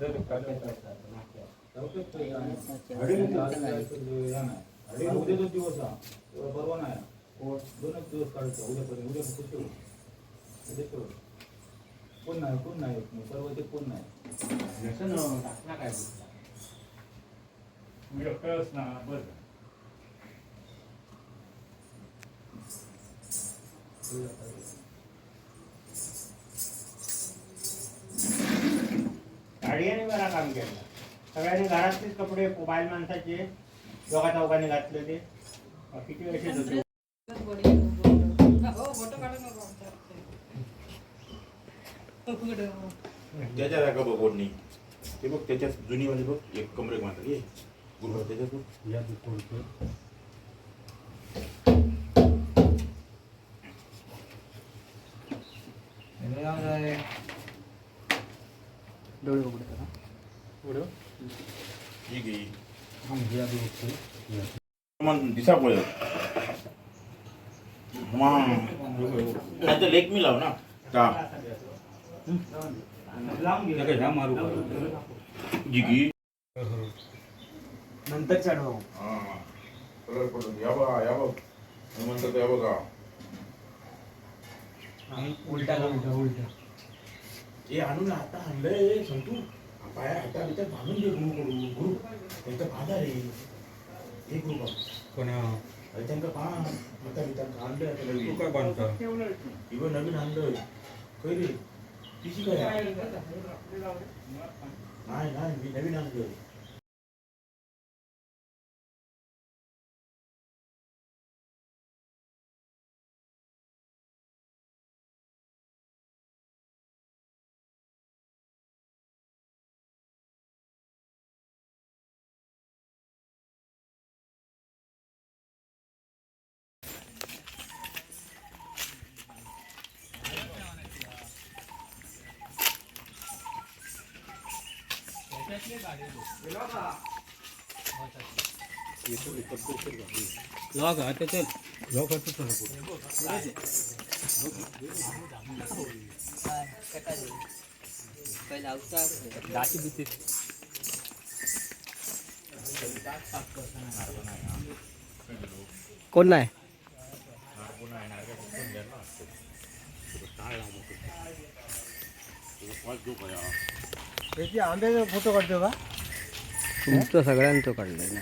जर काढून उद्या दोन दिवस हा परवा नाही दोनच दिवस काढतो उद्यापर्यंत उद्या ठेवू उद्या ठेवू कोण नाही कोण नाही येत नाही परवा ते कोण नाही कळस ना बस गाडीने बरा काम केलं. सगळ्यांनी घरातलेच कपडे बायल माणसाचे दोघा चौघांनी घातलेले. किती वेळेस होते त्याच्यात आहे का बघ ओढणी ते बघ त्याच्यात जुनी म्हणजे बघ एक कमरेक मात्र ये गुरुवार त्याच्यात बघ. हे आहे. ही घे मन दिसा पळत नाही तर लेक मी लाव ना. का ह्या मारू. नंतर चढवा. हा. कलर पडून या बघा या बघ. म्हणतात या बघा. उलटा उलटा उलटा. हे आणून आता आणलंय संतू पाया हाता बिता बांधून दे गुरु गुरु गुरु त्यांचा बाधा रे हे गुरु बाबा कोण्या अरे त्यांका पहा हाता बिता आणलंय आता तू नवीन काय बांधता इवन नवीन आणलंय काय रे तिची काय नाही नाही मी नवीन आणलंय लॉक आता चल लॉक आता चल दाची भीती कोण नाही त्याची आंब्याचा फोटो काढतो का तुमचं सगळ्यांचं काढलंय ना.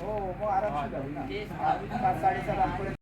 हो मग आरामशीर जाऊ ना. पाच साडेसात आठवड्यात